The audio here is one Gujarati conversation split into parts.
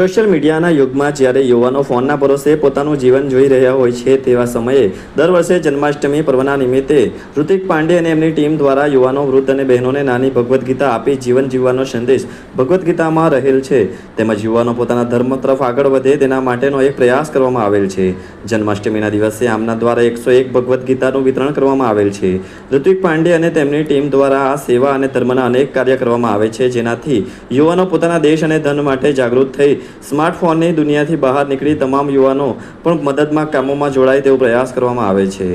સોશિયલ મીડિયાના યુગમાં જ્યારે યુવાનો ફોનના ભરોસે પોતાનું જીવન જોઈ રહ્યા હોય છે તેવા સમયે દર વર્ષે જન્માષ્ટમી પર્વના નિમિત્તે ઋતિક પાંડે અને એમની ટીમ દ્વારા યુવાનો, વૃદ્ધ અને બહેનોને નાની ભગવદ્ ગીતા આપી જીવન જીવવાનો સંદેશ ભગવદ્ ગીતામાં રહેલ છે. તેમજ યુવાનો પોતાના ધર્મ તરફ આગળ વધે તેના માટેનો એક પ્રયાસ કરવામાં આવેલ છે. જન્માષ્ટમીના દિવસે આમના દ્વારા એકસો એક ભગવદ્ ગીતાનું વિતરણ કરવામાં આવેલ છે. ઋતિક પાંડે અને તેમની ટીમ દ્વારા આ સેવા અને ધર્મના અનેક કાર્ય કરવામાં આવે છે. જેનાથી યુવાનો પોતાના દેશ અને ધન માટે જાગૃત થઈ સ્માર્ટફોનની દુનિયાથી બહાર નીકળી તમામ યુવાનો પણ મદદમાં કામોમાં જોડાય તેવો પ્રયાસ કરવામાં આવે છે.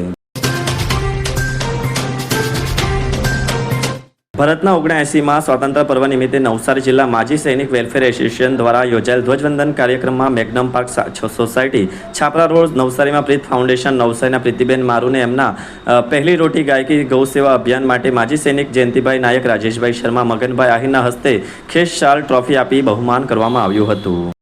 ભારતના ઓગણએંસીમાં સ્વાતંત્ર્ય પર્વ નિમિત્તે નવસારી જિલ્લા માજી સૈનિક વેલફેર એસોસિએશન દ્વારા યોજાયેલ ધ્વજવંદન કાર્યક્રમમાં Magnum park society, Chhapra road, નવસારીમાં પ્રીત ફાઉન્ડેશન, નવસારીના પ્રીતિબેન મારુને એમના પહેલી રોટી ગાયકી ગૌ સેવા અભિયાન માટે માજી સૈનિક જયંતિભાઈ નાયક, રાજેશભાઈ શર્મા, મગનભાઈ આહિરના હસ્તે ખેસ શાલ ટ્રોફી આપી બહુમાન કરવામાં આવ્યું હતું.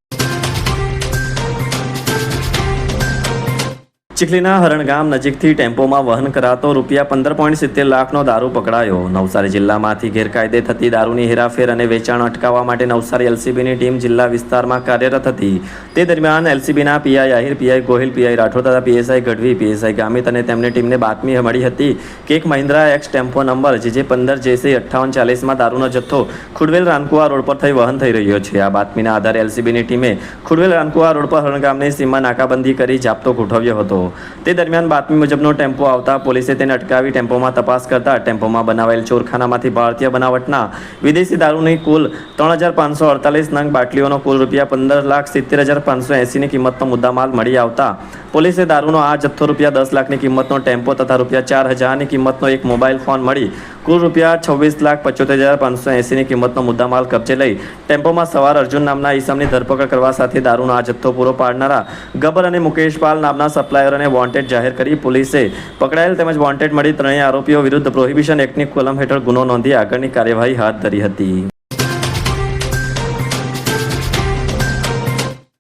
ચીખલીના હરણગામ નજીકથી ટેમ્પોમાં વહન કરાતો રૂપિયા પંદર પોઈન્ટ સિત્તેર લાખનો દારૂ પકડાયો. નવસારી જિલ્લામાંથી ગેરકાયદે થતી દારૂની હેરાફેર અને વેચાણ અટકાવવા માટે નવસારી એલસીબીની ટીમ જિલ્લા વિસ્તારમાં કાર્યરત હતી. તે દરમિયાન એલસીબીના PI Ahir PI Gohil PI Rathod તથા પીએસઆઈ ગઢવી પીએસઆઈ ગામિત અને તેમની ટીમને બાતમી મળી હતી કે એક મહિન્દ્રા એક્સ ટેમ્પો નંબર, જે પંદર જેસી અઠ્ઠાવન ચાલીસમાં દારૂનો જથ્થો ખુડવેલ રાનકુવા રોડ પર થઈ વહન થઈ રહ્યો છે. આ બાતમીના આધારે એલસીબીની ટીમે ખુડવેલ રાનકુવા રોડ પર હરણગામની સીમા નાકાબંધી કરી જાપ્તો ગોઠવ્યો હતો. તે દરમિયાન બાતમી મુજબનો ટેમ્પો આવતા પોલીસે તેને અટકાવી ટેમ્પોમાં તપાસ કરતા ટેમ્પોમાં બનાવેલ ચોરખાનામાંથી ભારતીય બનાવટના વિદેશી દારૂની કુલ ત્રણ હજાર પાંચસો અડતાલીસ નંગ બાટલીઓનો કુલ રૂપિયા પંદર લાખ સિત્તેર હજાર પાંચસો એંસીની કિંમતનો મુદ્દામાલ મળી આવતા પોલીસે દારૂનો આ જથ્થો રૂપિયા દસ લાખની કિંમતનો ટેમ્પો તથા રૂપિયા ચાર હજારની કિંમતનો એક મોબાઈલ ફોન મળી કુલ રૂપિયા છવ્વીસ લાખ પચોતેર હજાર પાંચસો એંસીની કિંમતનો મુદ્દામાલ કબજે લઈ ટેમ્પોમાં સવાર અર્જુન નામના ઈસમની ધરપકડ કરવા સાથે દારૂનો આ જથ્થો પૂરો પાડનારા ગબર અને મુકેશ પાલ નામના સપ્લાયરોને વોન્ટેડ જાહેર કરી પોલીસે પકડાયેલ તેમજ વોન્ટેડ મળી ત્રણેય આરોપીઓ વિરુદ્ધ પ્રોહિબિશન એક્ટની કલમ હેઠળ ગુનો નોંધી આગળની કાર્યવાહી હાથ ધરી હતી.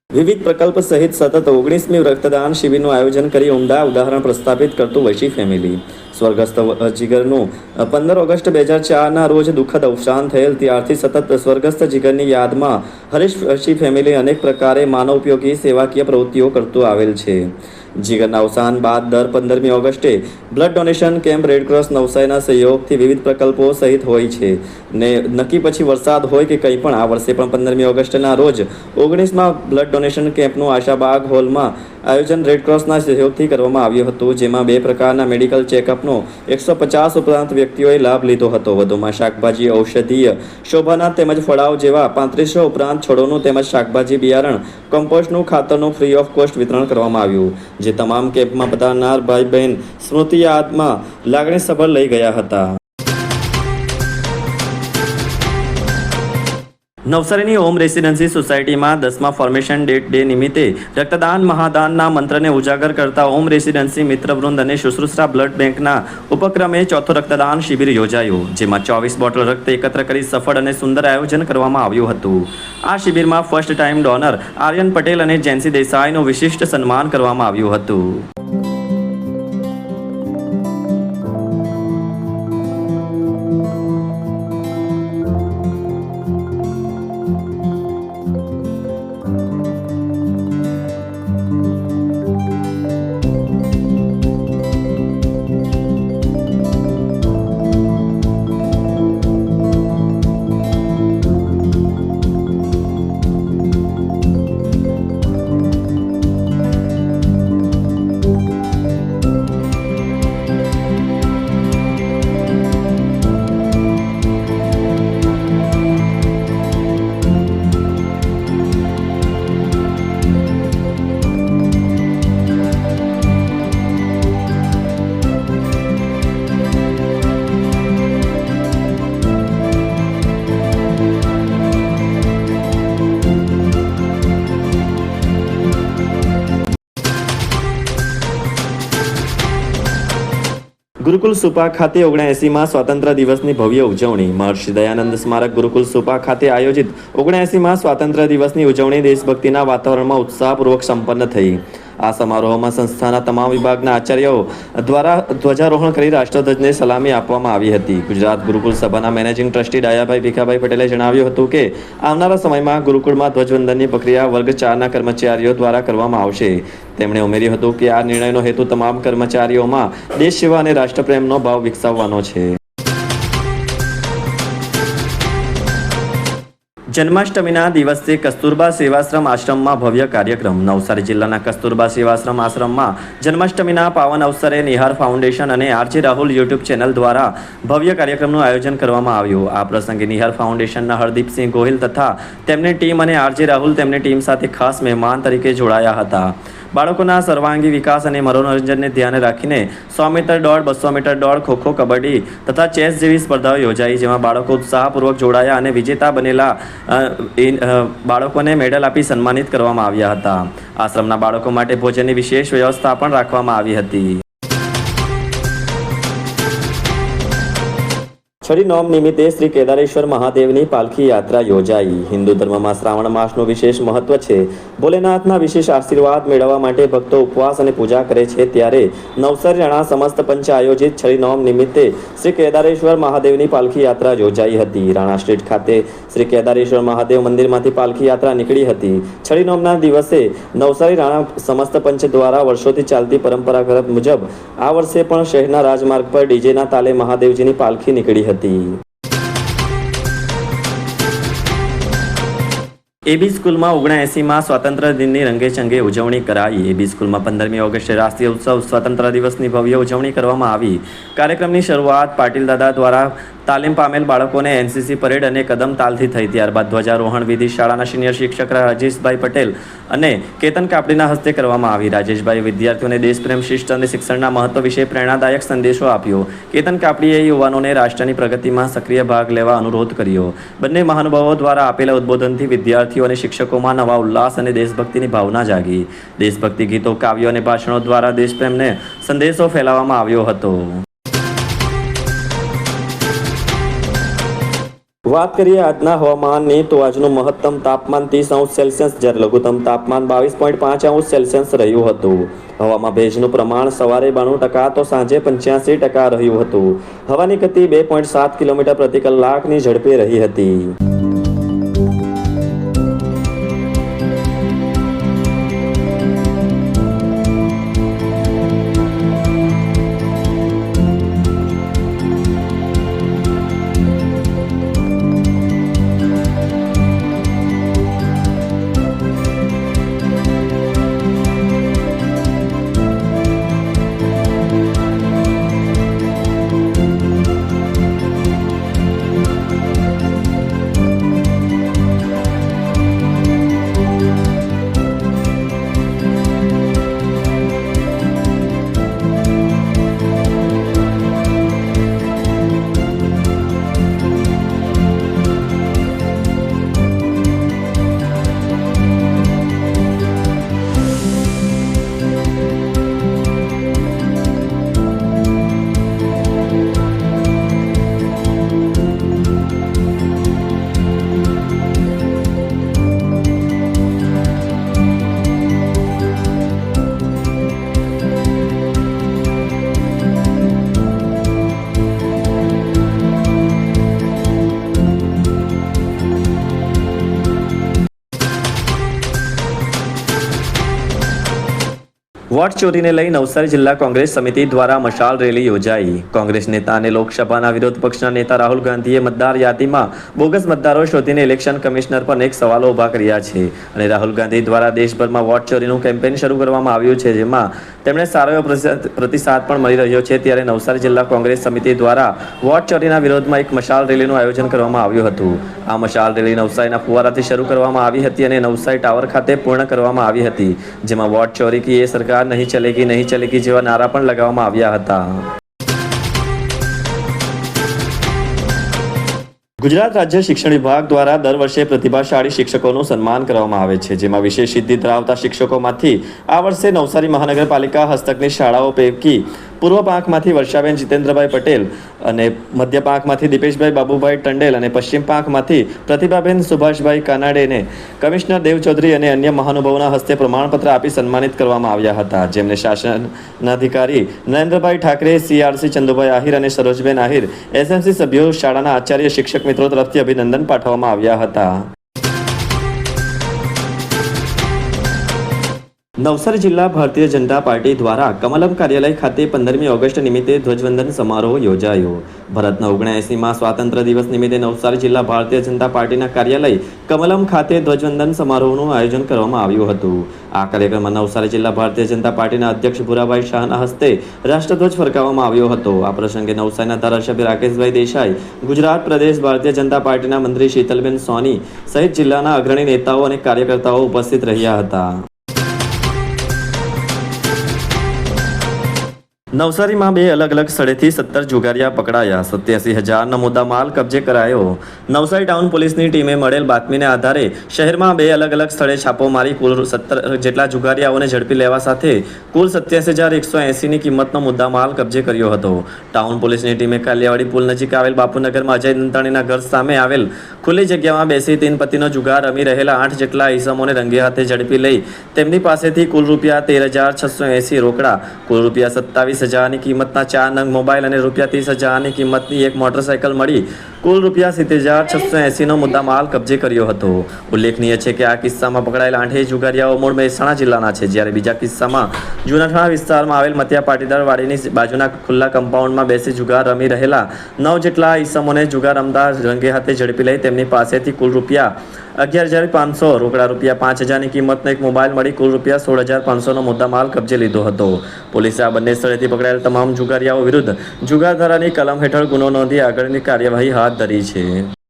વિવિધ પ્રકલ્પ સહિત સતત ઓગણીસમી રક્તદાન શિબિરનું આયોજન કરી ઊંડા ઉદાહરણ પ્રસ્થાપિત કરતું વૈશી ફેમિલી સ્વર્ગસ્થ જીગરનું. પંદર ઓગસ્ટ બે હજાર ચારના રોજ દુઃખદ અવસાન થયેલ. ત્યારથી સતત સ્વર્ગસ્થ જીગરની યાદમાં હરીશ ફેમિલી અનેક પ્રકારે માનવ ઉપયોગી સેવાકીય પ્રવૃત્તિઓ કરતું આવેલ છે. જીગરના અવસાન બાદ દર પંદરમી ઓગસ્ટે બ્લડ ડોનેશન કેમ્પ રેડક્રોસ નવસારીના સહયોગથી વિવિધ પ્રકલ્પો સહિત હોય છે. ને નક્કી પછી વરસાદ હોય કે કંઈ પણ, આ વર્ષે પણ પંદરમી ઓગસ્ટના રોજ ઓગણીસમાં બ્લડ ડોનેશન કેમ્પનું આશાબાગ હોલમાં આયોજન રેડક્રોસના સહયોગથી કરવામાં આવ્યું હતું, જેમાં બે પ્રકારના મેડિકલ ચેકઅપનો એકસો પચાસ ઉપરાંત વ્યક્તિઓએ લાભ લીધો હતો. વધુમાં શાકભાજી, ઔષધીય શોભાના તેમજ ફળાઓ જેવા પાંત્રીસો ઉપરાંત છોડોનું તેમજ શાકભાજી બિયારણ, કમ્પોસ્ટનું ખાતરનું ફ્રી ઓફ કોસ્ટ વિતરણ કરવામાં આવ્યું, જે તમામ કેમ્પમાં પધારનાર ભાઈ બહેન સ્મૃતિ યાદમાં લાગણીસભર લઈ ગયા હતા. નવસારીની ઓમ રેસિડેન્સી સોસાયટીમાં દસમા ફોર્મેશન ડેટ ડે નિમિત્તે રક્તદાન મહાદાનના મંત્રને ઉજાગર કરતા ઓમ રેસિડેન્સી મિત્રવૃંદ અને શુશ્રુષા બ્લડ બેંકના ઉપક્રમે ચોથો રક્તદાન શિબિર યોજાયું, જેમાં ચોવીસ બોટલ રક્ત એકત્ર કરી સફળ અને સુંદર આયોજન કરવામાં આવ્યું હતું. આ શિબિરમાં first time donor Aryan Patel અને જેન્સી દેસાઈનું વિશિષ્ટ સન્માન કરવામાં આવ્યું હતું. ગુરુકુલ સુપા ખાતે ઓગણએંસીમાં સ્વાતંત્ર્ય દિવસની ભવ્ય ઉજવણી. મહર્ષિ દયાનંદ સ્મારક ગુરુકુલ સુપા ખાતે આયોજિત ઓગણએંસીમાં સ્વાતંત્ર્ય દિવસની ઉજવણી દેશભક્તિના વાતાવરણમાં ઉત્સાહપૂર્વક સંપન્ન થઈ. આ સમારોહમાં સંસ્થાના તમામ વિભાગના આચાર્યો દ્વારા ધ્વજારોહણ કરી રાષ્ટ્રધ્વજને સલામી આપવામાં આવી હતી. ગુજરાત ગુરુકુલ સભાના મેનેજિંગ ટ્રસ્ટી ડાયાભાઈ ભીખાભાઈ પટેલે જણાવ્યું હતું કે, આવનારા સમયમાં ગુરુકુળમાં ધ્વજવંદનની પ્રક્રિયા વર્ગ ચારના કર્મચારીઓ દ્વારા કરવામાં આવશે. તેમણે ઉમેર્યું હતું કે આ નિર્ણયનો હેતુ તમામ કર્મચારીઓમાં દેશ સેવા અને રાષ્ટ્રપ્રેમનો ભાવ વિકસાવવાનો છે. જન્માષ્ટમીના દિવસે કસ્તુરબા સેવાશ્રમ આશ્રમમાં ભવ્ય કાર્યક્રમ. નવસારી જિલ્લાના કસ્તુરબા સેવાશ્રમ આશ્રમમાં જન્માષ્ટમીના પાવન અવસરે નિહાર ફાઉન્ડેશન અને આરજે રાહુલ યુટ્યુબ ચેનલ દ્વારા ભવ્ય કાર્યક્રમનું આયોજન કરવામાં આવ્યું. આ પ્રસંગે નિહાર ફાઉન્ડેશનના હરદીપસિંહ ગોહિલ તથા તેમની ટીમ અને આરજે રાહુલ તેમની ટીમ સાથે ખાસ મહેમાન તરીકે જોડાયા હતા. બાળકોના સર્વાંગી વિકાસ અને મનોરંજનને ધ્યાને રાખીને સો મીટર દોડ, બસો મીટર દોડ, ખોખો, કબડ્ડી તથા ચેસ જેવી સ્પર્ધાઓ યોજાઈ, જેમાં બાળકો ઉત્સાહપૂર્વક જોડાયા અને વિજેતા બનેલા બાળકોને મેડલ આપી સન્માનિત કરવામાં આવ્યા હતા. આશ્રમના બાળકો માટે ભોજનની વિશેષ વ્યવસ્થા પણ રાખવામાં આવી હતી. છડી નોમ નિમિત્તે શ્રી કેદારેશ્વર મહાદેવની પાલખી યાત્રા યોજાઈ. હિન્દુ ધર્મમાં શ્રાવણ માસનું વિશેષ મહત્વ છે. ભોલેનાથના વિશેષ આશીર્વાદ મેળવવા માટે ભક્તો ઉપવાસ અને પૂજા કરે છે ત્યારે નવસારી રાણા સમસ્ત પંચ આયોજિત છડી નોમ નિમિત્તે શ્રી કેદારેશ્વર મહાદેવની પાલખી યાત્રા યોજાઈ હતી. રાણા સ્ટ્રીટ ખાતે શ્રી કેદારેશ્વર મહાદેવ મંદિરમાંથી પાલખી યાત્રા નીકળી હતી. છડી નોમના દિવસે નવસારી રાણા સમસ્ત પંચ દ્વારા વર્ષોથી ચાલતી પરંપરાગત મુજબ આ વર્ષે પણ શહેરના રાજમાર્ગ પર ડીજેના તાલે મહાદેવજીની પાલખી નીકળી હતી. એબી સ્કૂલમાં ઓગણએંસીમાં સ્વાતંત્ર્ય દિનની રંગેચંગે ઉજવણી કરાઈ એબી સ્કૂલમાં પંદરમી ઓગસ્ટે રાષ્ટ્રીય ઉત્સવ સ્વતંત્ર દિવસની ભવ્ય ઉજવણી કરવામાં આવી। કાર્યક્રમની શરૂઆત પાટીલ દાદા દ્વારા તાલીમ પામેલ બાળકોને એનસીસી પરેડ અને કદમ તાલથી થઈ ત્યારબાદ ધ્વજારોહણ વિધિ શાળાના સિનિયર શિક્ષક રાજેશભાઈ પટેલ અને કેતન કાપડીના હસ્તે કરવામાં આવી. રાજેશભાઈ વિદ્યાર્થીઓને દેશપ્રેમ શિષ્ટ અને શિક્ષણના મહત્વ વિશે પ્રેરણાદાયક સંદેશો આપ્યો. કેતન કાપડીએ યુવાનોને રાષ્ટ્રની પ્રગતિમાં સક્રિય ભાગ લેવા અનુરોધ કર્યો. બંને મહાનુભાવો દ્વારા આપેલા ઉદ્બોધનથી વિદ્યાર્થીઓ અને શિક્ષકોમાં નવા ઉલ્લાસ અને દેશભક્તિની ભાવના જાગી. દેશભક્તિ ગીતો, કાવ્યો અને ભાષણો દ્વારા દેશપ્રેમને સંદેશો ફેલાવવામાં આવ્યો હતો. વાત કરીએ આજના હવામાનની, તો આજનું મહત્તમ તાપમાન ત્રીસ અંશ સેલ્સિયસ, જ્યારે લઘુત્તમ તાપમાન બાવીસ પોઈન્ટ પાંચ અંશ સેલ્સિયસ રહ્યું હતું. હવામાં ભેજનું પ્રમાણ સવારે બાણું ટકા તો સાંજે પંચ્યાસી ટકા રહ્યું હતું. હવાની ગતિ બે પોઈન્ટ સાત કિલોમીટર પ્રતિ કલાકની ઝડપે રહી હતી. વોટ ચોરીને લઈ નવસારી જિલ્લા કોંગ્રેસ સમિતિ દ્વારા મશાલ રેલી યોજાઈ. કોંગ્રેસ નેતા અને લોકસભાના વિરોધ પક્ષના નેતા રાહુલ ગાંધીએ મતદાર યાદીમાં બોગસ મતદારો શોધીને ઇલેક્શન કમિશનર પર અનેક સવાલો ઊભા કર્યા છે અને રાહુલ ગાંધી દ્વારા દેશભરમાં વોટ ચોરીનું કેમ્પેન શરૂ કરવામાં આવ્યું છે, જેમાં તેમણે સારો એવો પ્રતિસાદ- પણ મળી રહ્યો છે. ત્યારે નવસારી જિલ્લા કોંગ્રેસ સમિતિ દ્વારા વોટ ચોરીના વિરોધમાં એક મશાલ રેલીનું આયોજન કરવામાં આવ્યું હતું. આ મશાલ રેલી નવસારીના ફુવારાથી શરૂ કરવામાં આવી હતી અને નવસારી ટાવર ખાતે પૂર્ણ કરવામાં આવી હતી, જેમાં વોટ ચોરી કી એ સરકાર નહીં ચલેગી નહીં ચલેગી જેવા નારા પણ લગાવવામાં આવ્યા હતા. ગુજરાત રાજ્ય શિક્ષણ વિભાગ દ્વારા દર વર્ષે પ્રતિભાશાળી શિક્ષકોનું સન્માન કરવામાં આવે છે, જેમાં વિશેષ સિદ્ધિ ધરાવતા શિક્ષકોમાંથી આ વર્ષે નવસારી મહાનગરપાલિકા હસ્તકની શાળાઓ પૈકી પૂર્વ પાંખમાંથી વર્ષાબેન જીતેન્દ્રભાઈ પટેલ અને મધ્ય પાંખમાંથી દિપેશભાઈ બાબુભાઈ ટંડેલ અને પશ્ચિમ પાંખમાંથી પ્રતિભાબેન સુભાષભાઈ કાનાડેને કમિશનર દેવ ચૌધરી અને અન્ય મહાનુભાવોના હસ્તે પ્રમાણપત્ર આપી સન્માનિત કરવામાં આવ્યા હતા. જેમને શાસનાધિકારી નરેન્દ્રભાઈ ઠાકરે સીઆરસી ચંદુભાઈ આહિર અને સરોજબેન આહિર એસએમસી સભ્યો શાળાના આચાર્ય શિક્ષક મિત્રો તરફથી અભિનંદન પાઠવવામાં આવ્યા હતા. નવસારી જિલ્લા ભારતીય જનતા પાર્ટી દ્વારા કમલમ કાર્યાલય ખાતે પંદરમી ઓગસ્ટ નિમિત્તે ધ્વજવંદન સમારોહ યોજાયો. ભારતના ઓગણએંસીમાં સ્વાતંત્ર્ય દિવસ નિમિત્તે નવસારી જિલ્લા ભારતીય જનતા પાર્ટીના કાર્યાલય કમલમ ખાતે ધ્વજવંદન સમારોહનું આયોજન કરવામાં આવ્યું હતું. આ કાર્યક્રમમાં નવસારી જિલ્લા ભારતીય જનતા પાર્ટીના અધ્યક્ષ ભુરાભાઈ શાહના હસ્તે રાષ્ટ્રધ્વજ ફરકાવવામાં આવ્યો હતો. આ પ્રસંગે નવસારીના ધારાસભ્ય રાકેશભાઈ દેસાઈ, ગુજરાત પ્રદેશ ભારતીય જનતા પાર્ટીના મંત્રી શીતલબેન સોની સહિત જિલ્લાના અગ્રણી નેતાઓ અને કાર્યકર્તાઓ ઉપસ્થિત રહ્યા હતા. નવસારીમાં બે અલગ અલગ સ્થળેથી સત્તર જુગારિયા પકડાયા. સત્યાસી હજારનો મુદ્દા માલ કબજે કરાયો. નવસારી ટાઉન પોલીસની ટીમે મળેલ બાતમીને આધારે શહેરમાં બે અલગ અલગ સ્થળે છાપો મારી કુલ સત્તર જેટલા જુગારિયાઓને ઝડપી લેવા સાથે કુલ સત્યાસી હજાર એકસો એંસીની કિંમતનો મુદ્દા માલ કબજે કર્યો હતો. ટાઉન પોલીસની ટીમે કાલિયાવાડી પુલ નજીક આવેલ બાપુનગરમાં અજય દંતાણીના ઘર સામે આવેલ ખુલ્લી જગ્યામાં બેસી તીન પતિનો જુગાર રમી રહેલા આઠ જેટલા ઈસમોને રંગે હાથે ઝડપી લઈ તેમની પાસેથી કુલ રૂપિયા તેર હજાર છસો એંસી રોકડા, કુલ રૂપિયા સત્તાવીસ હજારની કિંમતના ચાર નંગ મોબાઈલ અને રૂપિયા ત્રીસ હજારની કિંમતની એક મોટરસાયકલ મળી કુલ રૂપિયા સિત્તેર હજાર છસો એંસીનો મુદ્દા માલ કબજે કર્યો હતો. ઉલ્લેખનીય છે કે આ કિસ્સામાં પકડાયેલા આઠેય જુગારિયાઓ મૂળ મહેસાણા જિલ્લાના છે, જ્યારે બીજા કિસ્સામાં જૂનાઠાણા વિસ્તારમાં આવેલ મતિયા પાટીદાર વાડીની બાજુના ખુલ્લા કમ્પાઉન્ડમાં બેસી જુગાર રમી રહેલા નવ જેટલા ઈસમોને જુગાર રમતા રંગે હાથે ઝડપી લઈ તેમની પાસેથી કુલ રૂપિયા અગિયાર હજાર પાંચસો, રોકડા રૂપિયા પાંચ હજારની કિંમતનો એક મોબાઈલ મળી કુલ રૂપિયા સોળ હજાર પાંચસોનો મુદ્દા માલ કબજે લીધો હતો. પોલીસે આ બંને સ્થળેથી પકડાયેલ તમામ જુગારિયાઓ વિરુદ્ધ જુગારધારાની કલમ હેઠળ ગુનો નોંધી આગળની કાર્યવાહી હાથ ધરી છે.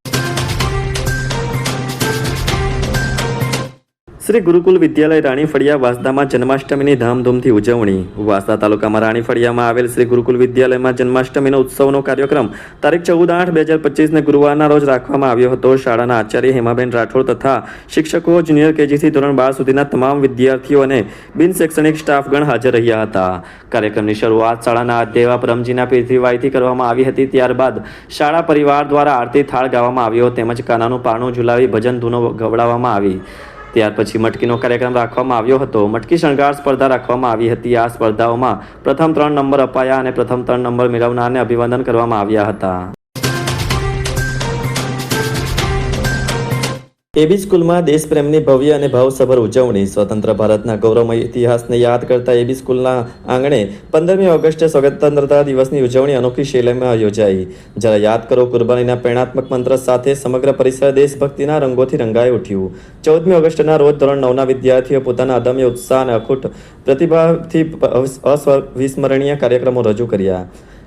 શ્રી ગુરુકુલ વિદ્યાલય રાણી ફળિયા વાસદામાં જન્માષ્ટમીની ધામધૂમથી ઉજવણી. વાસદા તાલુકામાં રાણી ફળિયામાં આવેલ શ્રી ગુરુકુલ વિદ્યાલયમાં જન્માષ્ટમીનો ઉત્સવનો કાર્યક્રમ તારીખ ચૌદ આઠ બે હજાર પચીસને ગુરુવારના રોજ રાખવામાં આવ્યો હતો. શાળાના આચાર્ય હેમાબેન રાઠોડ તથા શિક્ષકો જુનિયર કેજીથી ધોરણ બાર સુધીના તમામ વિદ્યાર્થીઓ અને બિન શૈક્ષણિક સ્ટાફગણ હાજર રહ્યા હતા. કાર્યક્રમની શરૂઆત શાળાના અધ્યવા પરમજીના પૃથ્વીવાઈથી કરવામાં આવી હતી. ત્યારબાદ શાળા પરિવાર દ્વારા આરતી થાળ ગાવામાં આવ્યો. તેમજ કાનાનું પારણું ઝુલાવી ભજન ધૂનો ગવડાવવામાં આવી. ત્યાર પછી મટકીનો કાર્યક્રમ રાખવામાં આવ્યો હતો. મટકી શણગાર સ્પર્ધા રાખવામાં આવી હતી. આ સ્પર્ધાઓમાં પ્રથમ ત્રણ નંબર અપાયા અને પ્રથમ ત્રણ નંબર મેળવનારને અભિવાદન કરવામાં આવ્યા હતા. એબી સ્કૂલમાં દેશપ્રેમની ભવ્ય અને ભાવસભર ઉજવણી. સ્વતંત્ર ભારતના ગૌરવમય ઇતિહાસને યાદ કરતા એબી સ્કૂલના આંગણે પંદરમી ઓગસ્ટે સ્વતંત્રતા દિવસની ઉજવણી અનોખી શૈલીમાં યોજાઈ. જરા યાદ કરો, કુરબાનીના પ્રેરણાત્મક મંત્ર સાથે સમગ્ર પરિસર દેશભક્તિના રંગોથી રંગાઈ ઉઠ્યું. ચૌદમી ઓગસ્ટના રોજ ધોરણ નવના વિદ્યાર્થીઓ પોતાના અદમ્ય ઉત્સાહ અને અખૂટ પ્રતિભાથી અવિસ્મરણીય કાર્યક્રમો રજૂ કર્યા.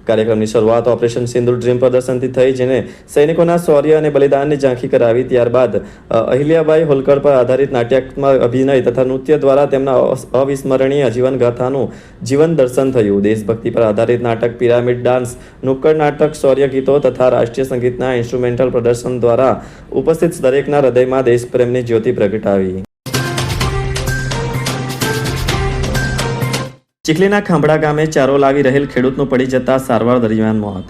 કાર્યક્રમની શરૂઆત ઓપરેશન સિંદુર ડ્રીમ પ્રદર્શનથી થઈ, જેને સૈનિકોના શૌર્ય અને બલિદાનની ઝાંખી કરાવી ત્યારબાદ અહિલ્યાબાઈ હોલકર પર આધારિત નાટ્યાત્મક અભિનય તથા નૃત્ય દ્વારા તેમના અવિસ્મરણીય જીવન ગાથાનું જીવન દર્શન થયું. દેશભક્તિ પર આધારિત નાટક પિરામિડ ડાન્સ, નુક્કડ નાટક, શૌર્ય ગીતો તથા રાષ્ટ્રીય સંગીતના ઇન્સ્ટ્રુમેન્ટલ પ્રદર્શન દ્વારા ઉપસ્થિત દરેકના હૃદયમાં દેશપ્રેમની જ્યોતિ પ્રગટાવી. ચીખલીના ખાંભડા ગામે ચારો લાવી રહેલ ખેડૂતનું પડી જતા સારવાર દરમિયાન મોત.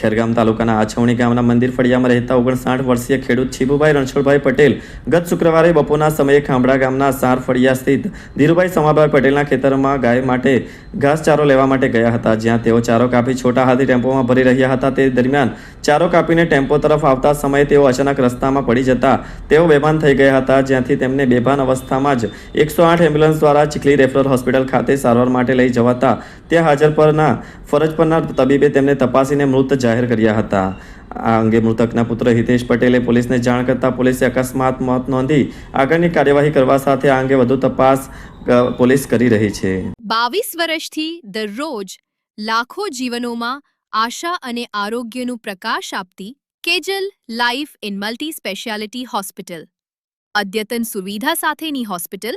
ખેરગામ તાલુકાના આછવણી ગામના મંદિર ફળિયામાં રહેતા ઓગણસાઠ વર્ષીય ખેડૂત છીબુભાઈ રણછોડભાઈ પટેલ ગત શુક્રવારે બપોરના સમયે ખાંભડા ગામના સાર ફળિયા સ્થિત ધીરુભાઈ સમાભાઈ પટેલના ખેતરમાં ગાય માટે ઘાસચારો લેવા માટે ગયા હતા, જ્યાં તેઓ ચારો કાપી છોટા હાથી ટેમ્પોમાં ભરી રહ્યા હતા. તે દરમિયાન ચારો કાપીને ટેમ્પો તરફ આવતા સમયે તેઓ અચાનક રસ્તામાં પડી જતા તેઓ બેભાન થઈ ગયા હતા, જ્યાંથી તેમને બેભાન અવસ્થામાં જ એકસો આઠ એમ્બ્યુલન્સ દ્વારા ચીખલી રેફરલ હોસ્પિટલ ખાતે સારવાર માટે લઈ જવાતા તે હાજર પરના ફરજ પરના તબીબે તેમને તપાસીને મૃત જાહેર કર્યા હતા. આ અંગે મૃતકના પુત્ર હિતેશ પટેલે પોલીસને જાણ કરતા પોલીસે અકસ્માત મોત નોંધી આગળની કાર્યવાહી કરવા સાથે આ અંગે વધુ તપાસ પોલીસ કરી રહી છે. બાવીસ વર્ષથી દરરોજ લાખો જીવનોમાં આશા અને આરોગ્યનું પ્રકાશ આપતી Kejal life in multi speciality hospital, અદ્યતન સુવિધા સાથેની હોસ્પિટલ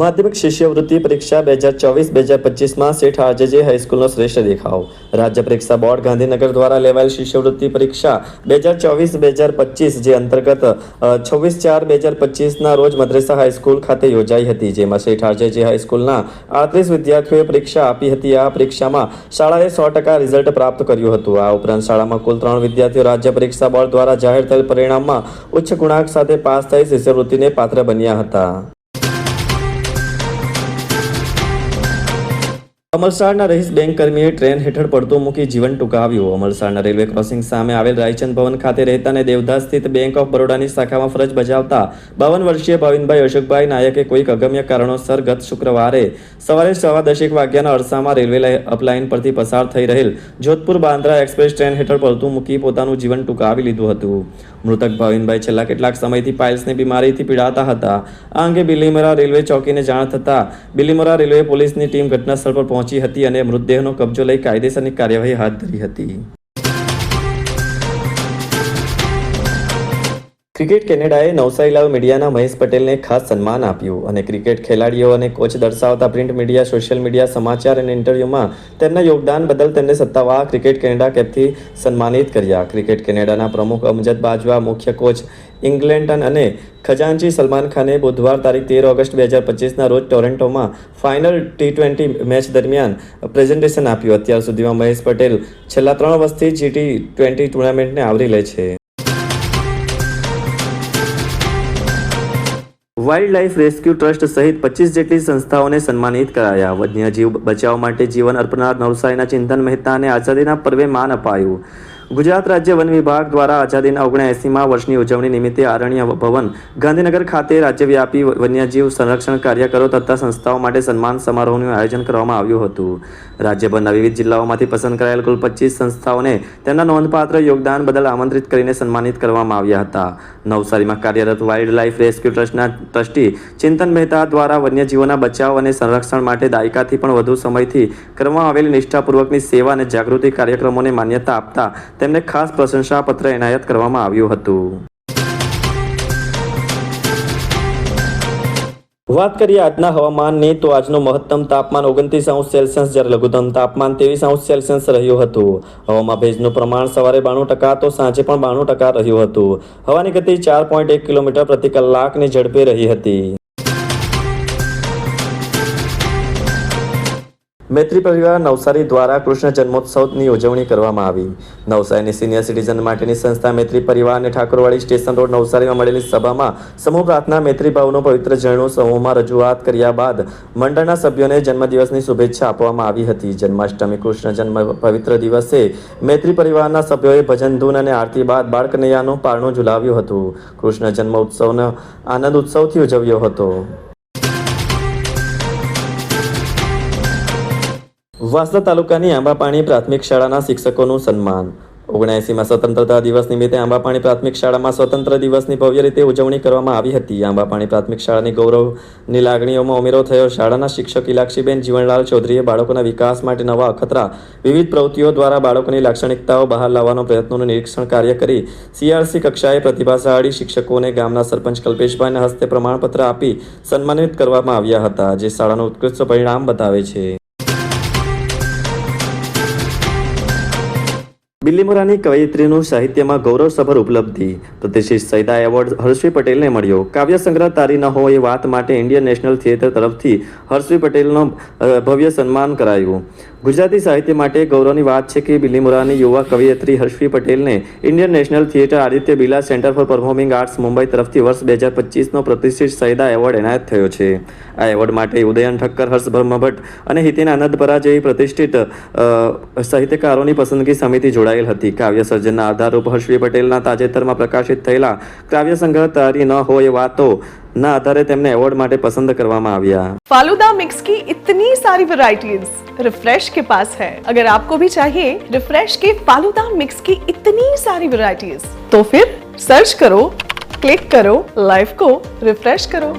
માધ્યમિક શિષ્યવૃત્તિ પરીક્ષા બે હજાર ચોવીસ, બે હજાર પચીસમાં શેઠ આરજેજે હાઈસ્કૂલનો શ્રેષ્ઠ દેખાવ. રાજ્ય પરીક્ષા બોર્ડ ગાંધીનગર દ્વારા લેવાયેલ શિષ્યવૃત્તિ પરીક્ષા બે હજાર ચોવીસ, બે હજાર પચીસ, જે અંતર્ગત છવ્વીસ ચાર, બે હજાર પચીસના રોજ મદ્રેસા હાઈસ્કૂલ ખાતે યોજાઈ હતી, જેમાં શેઠ આરજેજે હાઈસ્કૂલના આડત્રીસ વિદ્યાર્થીઓએ પરીક્ષા આપી હતી. આ પરીક્ષામાં શાળાએ સો ટકા રિઝલ્ટ પ્રાપ્ત કર્યું હતું. આ ઉપરાંત શાળામાં કુલ ત્રણ વિદ્યાર્થીઓ રાજ્ય પરીક્ષા બોર્ડ દ્વારા જાહેર થયેલ પરિણામમાં ઉચ્ચ ગુણાંક સાથે પાસ થઈ શિષ્યવૃત્તિને પાત્ર બન્યા હતા. અમલસાડના રહીશ બેંક કર્મીએ ટ્રેન હેઠળ પડતો મૂકી જીવન ટૂંકાવ્યું. અમલસાડના રેલવે ક્રોસિંગ સામે આવેલ રાયચંદ ભવન ખાતે રહેતા અને દેવદાસ સ્થિત બેંક ઓફ બરોડાની શાખામાં ફરજ બજાવતા બાવન વર્ષીય ભાવિનભાઈ અશોકભાઈ નાયકે કોઈક અગમ્ય કારણોસર ગત શુક્રવારે સવારે સવા દસેક વાગ્યાના અરસામાં રેલવે લાઇ- અપલાઇન પરથી પસાર થઈ રહેલ જોધપુર બાંદ્રા એક્સપ્રેસ ટ્રેન હેઠળ પડતું મૂકી પોતાનું જીવન ટૂંકાવી લીધું હતું. મૃતક ભાવિનભાઈ છેલ્લા કેટલાક સમયથી પાઇલ્સની બીમારીથી પીડાતા હતા. આ અંગે બિલીમોરા રેલવે ચોકીને જાણ થતાં બિલીમોરા રેલવે પોલીસની ટીમ ઘટનાસ્થળ પર પહોંચી હતી અને મૃતદેહનો કબજો લઈ કાયદેસરની કાર્યવાહી હાથ ધરી હતી. ક્રિકેટ કેનેડાએ નવસારી લાઈવ મીડિયાના મહેશ પટેલને ખાસ સન્માન આપ્યું અને ક્રિકેટ ખેલાડીઓ અને કોચ દર્શાવતા પ્રિન્ટ મીડિયા, સોશિયલ મીડિયા, સમાચાર અને ઇન્ટરવ્યુમાં તેમના યોગદાન બદલ તેમને સત્તાવાર ક્રિકેટ કેનેડા કેપથી સન્માનિત કર્યા. ક્રિકેટ કેનેડાના પ્રમુખ અમજદ બાજવા, મુખ્ય કોચ ઇંગ્લેન્ડન અને ખજાનચી સલમાન ખાને બુધવાર તારીખ તેર ઓગસ્ટ બે હજાર પચીસના રોજ ટોરેન્ટોમાં ફાઇનલ ટી ટ્વેન્ટી મેચ દરમિયાન પ્રેઝન્ટેશન આપ્યું. અત્યાર સુધીમાં મહેશ પટેલ છેલ્લા ત્રણ વર્ષથી જીટી ટ્વેન્ટી ટુર્નામેન્ટને આવરી લે છે. વાઇલ્ડ લાઇફ રેસ્ક્યુ ટ્રસ્ટ સહિત પચીસ જેટલી સંસ્થાઓને સન્માનિત કરાયા. વન્યજીવ બચાવ માટે જીવન અર્પનાર નવસારીના ચિંતન મહેતાને આઝાદીના પર્વે માન અપાયું. ગુજરાત રાજ્ય વન વિભાગ દ્વારા આઝાદીના ઓગણએંસીમાં વર્ષની ઉજવણી નિમિત્તે આરણ્ય ભવન, ગાંધીનગર ખાતે રાજ્યવ્યાપી વન્યજીવ સંરક્ષણ કાર્યકરો તથા સંસ્થાઓ માટે સન્માન સમારોહનું આયોજન કરવામાં આવ્યું હતું. રાજ્યભરના વિવિધ જિલ્લાઓમાંથી પસંદ કરાયેલ કુલ પચીસ સંસ્થાઓને તેમના નોંધપાત્ર યોગદાન બદલ આમંત્રિત કરીને સન્માનિત કરવામાં આવ્યા હતા. નવસારીમાં કાર્યરત વાઇલ્ડ લાઇફ રેસ્ક્યુ ટ્રસ્ટના ટ્રસ્ટી ચિંતન મહેતા દ્વારા વન્યજીવોના બચાવ અને સંરક્ષણ માટે દાયકાથી પણ વધુ સમયથી કરવામાં આવેલી નિષ્ઠાપૂર્વકની સેવા અને જાગૃતિ કાર્યક્રમોને માન્યતા આપતા તેમને ખાસ પ્રશંસાપત્ર એનાયત કરવામાં આવ્યું હતું. વાત કરીએ આજના હવામાનની, તો આજનું મહત્તમ તાપમાન ઓગણત્રીસ અંશ સેલ્સિયસ, જ્યારે લઘુત્તમ તાપમાન ત્રેવીસ અંશ સેલ્સિયસ રહ્યું હતું. હવામાં ભેજનું પ્રમાણ સવારે બાણું ટકા, તો સાંજે પણ બાણું ટકા રહ્યું હતું. હવાની ગતિ ચાર પોઈન્ટ એક કિલોમીટર પ્રતિ કલાકની ઝડપે રહી હતી. મૈત્રી પરિવાર નવસારી દ્વારા કૃષ્ણ જન્મોત્સવની ઉજવણી કરવામાં આવી. નવસારીની સિનિયર સિટીઝન માટેની સંસ્થા મૈત્રી પરિવાર અને ઠાકોરવાડી સ્ટેશન રોડ નવસારીમાં મળેલી સભામાં સમૂહ પ્રાર્થના મૈત્રી ભાવનો પવિત્ર ઝરણું સમૂહમાં રજૂઆત કર્યા બાદ મંડળના સભ્યોને જન્મદિવસની શુભેચ્છા આપવામાં આવી હતી. જન્માષ્ટમી કૃષ્ણ જન્મ પવિત્ર દિવસે મૈત્રી પરિવારના સભ્યોએ ભજન, ધૂન અને આરતી બાદ બાળકનૈયાનું પારણું ઝુલાવ્યું હતું. કૃષ્ણ જન્મ ઉત્સવનો આનંદ ઉત્સવથી ઉજવ્યો હતો. વાંસદા તાલુકાની આંબાપાણી પ્રાથમિક શાળાના શિક્ષકોનું સન્માન. ઓગણએંસીમાં સ્વતંત્રતા દિવસ નિમિત્તે આંબાપાણી પ્રાથમિક શાળામાં સ્વતંત્ર દિવસની ભવ્ય રીતે ઉજવણી કરવામાં આવી હતી. આંબાપાણી પ્રાથમિક શાળાની ગૌરવની લાગણીઓમાં ઉમેરો થયો. શાળાના શિક્ષક ઇલાક્ષીબેન જીવનલાલ ચૌધરીએ બાળકોના વિકાસ માટે નવા અખતરા, વિવિધ પ્રવૃત્તિઓ દ્વારા બાળકોની લાક્ષણિકતાઓ બહાર લાવવાનો પ્રયત્નોનું નિરીક્ષણ કાર્ય કરી સીઆરસી કક્ષાએ પ્રતિભાશાળી શિક્ષકોને ગામના સરપંચ કલ્પેશભાઈના હસ્તે પ્રમાણપત્ર આપી સન્માનિત કરવામાં આવ્યા હતા, જે શાળાનું ઉત્કૃષ્ટ પરિણામ બતાવે છે. બિલ્લીમોરાની કવયિત્રીનું સાહિત્યમાં ગૌરવસભર ઉપલબ્ધિ. પ્રતિષ્ઠિત સૈદા એવોર્ડ હર્ષવી પટેલને મળ્યો. કાવ્ય સંગ્રહ તારી ન હોય એ વાત માટે ઇન્ડિયન નેશનલ થિયેટર તરફથી હર્ષવી પટેલનો ભવ્ય સન્માન કરાયું. ગુજરાતી સાહિત્ય માટે ગૌરવની વાત છે કે બિલ્લીમોરાની યુવા કવયિત્રી હર્ષવી પટેલને Indian national theatre Aditya Birla centre for performing arts Mumbai તરફથી વર્ષ બે હજાર પચીસનો પ્રતિષ્ઠિત સૈદા એવોર્ડ એનાયત થયો છે. આ એવોર્ડ માટે ઉદયન ઠક્કર, હર્ષ બ્રહ્મભટ્ટ અને હિતેન આનંદપરા જેવી પ્રતિષ્ઠિત સાહિત્યકારોની પસંદગી સમિતિ જોડાયેલ હતી કાવ્ય સર્જનના આધારરૂપ હર્ષવી પટેલના તાજેતરમાં પ્રકાશિત થયેલા કાવ્ય સંગ્રહ તારી ન હોય એ વાતો ના આધારે તેમને એવોર્ડ માટે પસંદ કરવામાં આવ્યા फालूदा मिक्स की इतनी सारी वैरायटीज रिफ्रेश के पास है अगर आपको भी चाहिए रिफ्रेश के फालूदा मिक्स की इतनी सारी वैरायटीज तो फिर सर्च करो क्लिक करो लाइफ को रिफ्रेश करो